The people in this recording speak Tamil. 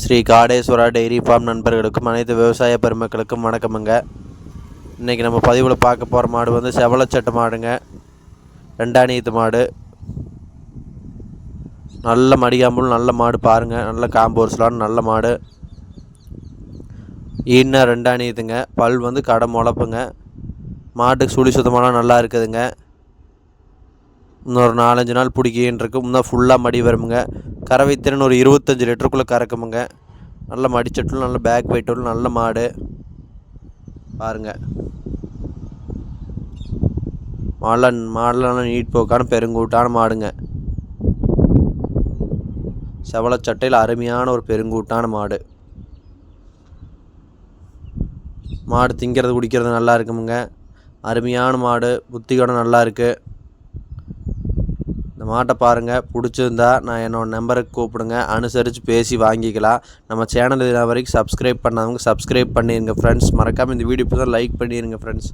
ஸ்ரீ காடேஸ்வரா டெய்ரி ஃபார்ம் நண்பர்களுக்கும் அனைத்து விவசாய பெருமக்களுக்கும் வணக்கமுங்க. இன்றைக்கி நம்ம பதிவில் பார்க்க போகிற மாடு வந்து செவலச்சட்டை மாடுங்க. ரெண்டாணியத்து மாடு. நல்ல மடிகாம்புல் நல்ல மாடு பாருங்கள் நல்ல காம்போர்ஸ்லான நல்ல மாடு. ஈன்னா ரெண்டாணியத்துங்க பல் வந்து கடை முளப்புங்க மாட்டுக்கு சுழி சுத்தமெல்லாம் நல்லா இருக்குதுங்க. இன்னொரு நாலஞ்சு நாள் பிடிக்கின்ருக்கு இன்னும் ஃபுல்லாக மடி வருமுங்க. கறவை திறன் ஒரு இருபத்தஞ்சி லிட்டருக்குள்ளே கறக்குமுங்க. நல்ல மடிச்சட்டும் நல்ல பேக் வெயிட்டும் நல்ல மாடு. பாருங்கள் மாடெலாம் மாடலான நீட் போக்கான பெருங்கூட்டான மாடுங்க. செவலச்சட்டையில் அருமையான ஒரு பெருங்கூட்டான மாடு. மாடு திங்கிறது குடிக்கிறது நல்லா இருக்குமுங்க. அருமையான மாடு புத்தி நல்லா இருக்குது இந்த மாட்டை பாருங்கள் பிடிச்சிருந்தா நான் என்னோட நம்பருக்கு கூப்பிடுங்க. அனுசரித்து பேசி வாங்கிக்கலாம். நம்ம சேனல் இது வரைக்கும் சப்ஸ்கிரைப் பண்ணாதவங்க சப்ஸ்கிரைப் பண்ணிடுங்க ஃப்ரெண்ட்ஸ் மறக்காமல் இந்த வீடியோ இப்போ லைக் பண்ணிடுங்க ஃப்ரெண்ட்ஸ்